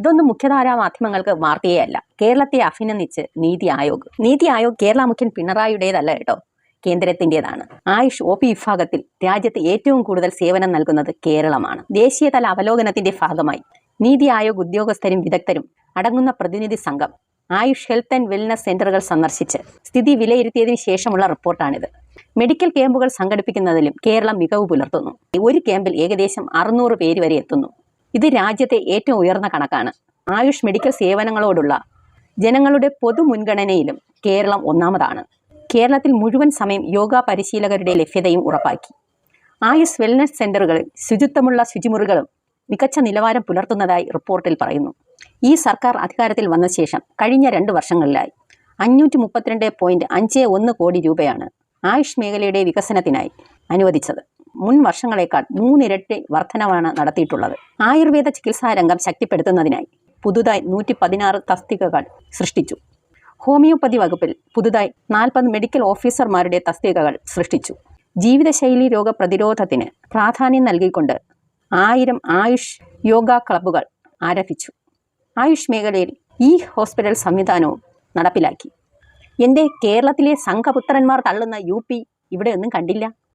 ഇതൊന്നും മുഖ്യധാരാ മാധ്യമങ്ങൾക്ക് വാർത്തയല്ല കേരളത്തെ അഭിനന്ദിച്ച് നീതി ആയോഗ്. നീതി ആയോഗ് കേരള മുഖ്യൻ പിണറായിയുടേതല്ല കേട്ടോ. കേന്ദ്രത്തിന്റെതാണ്. ആയുഷ് ഒ പി വിഭാഗത്തിൽ രാജ്യത്ത് ഏറ്റവും കൂടുതൽ സേവനം നൽകുന്നത് കേരളമാണ്. ദേശീയതല അവലോകനത്തിന്റെ ഭാഗമായി നീതി ആയോഗ് ഉദ്യോഗസ്ഥരും വിദഗ്ധരും അടങ്ങുന്ന പ്രതിനിധി സംഘം ആയുഷ് ഹെൽത്ത് ആൻഡ് വെൽനസ് സെന്ററുകൾ സന്ദർശിച്ച് സ്ഥിതി വിലയിരുത്തിയതിനു ശേഷമുള്ള റിപ്പോർട്ടാണിത്. മെഡിക്കൽ ക്യാമ്പുകൾ സംഘടിപ്പിക്കുന്നതിലും കേരളം മികവ് പുലർത്തുന്നു. ഒരു ക്യാമ്പിൽ ഏകദേശം അറുന്നൂറ് പേര് വരെ എത്തുന്നു. ഇത് രാജ്യത്തെ ഏറ്റവും ഉയർന്ന കണക്കാണ്. ആയുഷ് മെഡിക്കൽ സേവനങ്ങളോടുള്ള ജനങ്ങളുടെ പൊതു മുൻഗണനയിലും കേരളം ഒന്നാമതാണ്. കേരളത്തിൽ മുഴുവൻ സമയം യോഗ പരിശീലകരുടെ ലഭ്യതയും ഉറപ്പാക്കി. ആയുഷ് വെൽനസ് സെന്ററുകളിൽ ശുചിത്വമുള്ള ശുചിമുറികളും മികച്ച നിലവാരം പുലർത്തുന്നതായി റിപ്പോർട്ടിൽ പറയുന്നു. ഈ സർക്കാർ അധികാരത്തിൽ വന്ന ശേഷം കഴിഞ്ഞ രണ്ട് വർഷങ്ങളിലായി അഞ്ഞൂറ്റി മുപ്പത്തിരണ്ട് പോയിന്റ് അഞ്ച് ഒന്ന് കോടി രൂപയാണ് ആയുഷ് മേഖലയുടെ വികസനത്തിനായി അനുവദിച്ചത്. മുൻ വർഷങ്ങളേക്കാൾ മൂന്നിരട്ടി വർധനവാണ് നടത്തിയിട്ടുള്ളത്. ആയുർവേദ ചികിത്സാ രംഗം ശക്തിപ്പെടുത്തുന്നതിനായി പുതുതായി നൂറ്റി പതിനാറ് തസ്തികകൾ സൃഷ്ടിച്ചു. ഹോമിയോപ്പതി വകുപ്പിൽ പുതുതായി നാൽപ്പത് മെഡിക്കൽ ഓഫീസർമാരുടെ തസ്തികകൾ സൃഷ്ടിച്ചു. ജീവിതശൈലി രോഗപ്രതിരോധത്തിന് പ്രാധാന്യം നൽകിക്കൊണ്ട് ആയിരം ആയുഷ് യോഗ ക്ലബ്ബുകൾ ആരംഭിച്ചു. ആയുഷ് മേഖലയിൽ ഈ ഹോസ്പിറ്റൽ സംവിധാനവും നടപ്പിലാക്കി. എന്റെ കേരളത്തിലെ സംഘപുത്രന്മാർ തള്ളുന്ന യു പി ഇവിടെയൊന്നും കണ്ടില്ല.